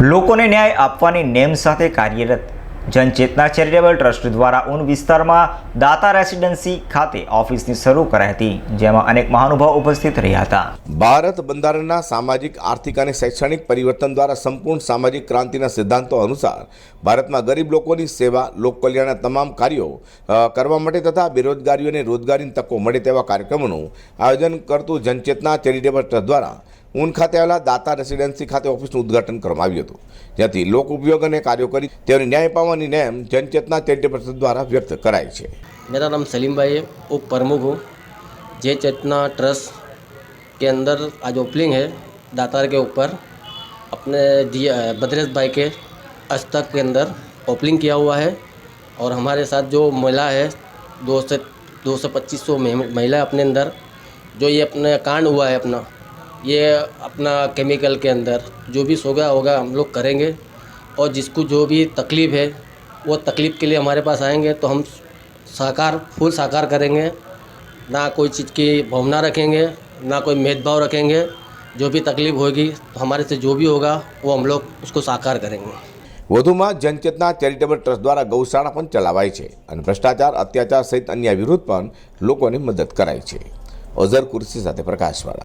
લોકોને ન્યાય આપવાની નેમ સાથે કાર્યરત. જનચેતના ચેરિટેબલ ટ્રસ્ટ દ્વારા ઉન વિસ્તારમાં દાતા રેસિડેન્સી ખાતે ઓફિસની શરૂ કરાઈ હતી, જેમાં અનેક મહાનુભાવ ઉપસ્થિત રહ્યા હતા. ભારત બંધારણના સામાજિક, આર્થિક અને શૈક્ષણિક પરિવર્તન દ્વારા સંપૂર્ણ સામાજિક ક્રાંતિના સિદ્ધાંતો અનુસાર ભારતમાં ગરીબ લોકોની સેવા, લોકકલ્યાણના તમામ કાર્યો કરવા માટે તથા બેરોજગારીઓને રોજગારીની તકો મળે તેવા કાર્યક્રમોનું આયોજન કરતું જનચેતના ચેરિટેબલ ટ્રસ્ટ દ્વારા ઊન ખાતે આવેલા દાતા રેસિડેન્સી ખાતે ઓફિસનું ઉદ્ઘાટન કરવામાં આવ્યું હતું જ્યાંથી લોક ઉપયોગ અને કાર્યો કરી તેઓને ન્યાય પામવાની નેમ જનચેતના ચેરિટેબલ ટ્રસ્ટ દ્વારા વ્યક્ત કરાઈ છે मेरा नाम सलीम भाई है उप प्रमुख हूँ जय चेतना ट्रस्ट के अंदर आज ओपनिंग है दातार के ऊपर अपने डी भद्रेश भाई के अस्तक के अंदर ओपनिंग किया हुआ है और हमारे साथ जो महिला है दो से दो से पच्चीस सौ महिला अपने अंदर जो ये अपने कांड हुआ है अपना ये अपना केमिकल के अंदर जो भी सोगा होगा हम लोग करेंगे और जिसको जो भी तकलीफ़ है वो तकलीफ़ के लिए हमारे पास आएंगे तो हम साकार फुल साकार करेंगे ना कोई चीज़ की भावना रखेंगे ना कोई भेदभाव रखेंगे जो भी तकलीफ़ होगी तो हमारे से जो भी होगा वो हम लोग उसको साकार करेंगे વધુમાં જનચેતના ચેરિટેબલ ટ્રસ્ટ દ્વારા ગૌશાળા પણ ચલાવાય છે અને ભ્રષ્ટાચાર અત્યાચાર સહિત અન્ય વિરુદ્ધ પણ લોકોની મદદ કરાય છે અઝર કુર્સી સાથે પ્રકાશવાળા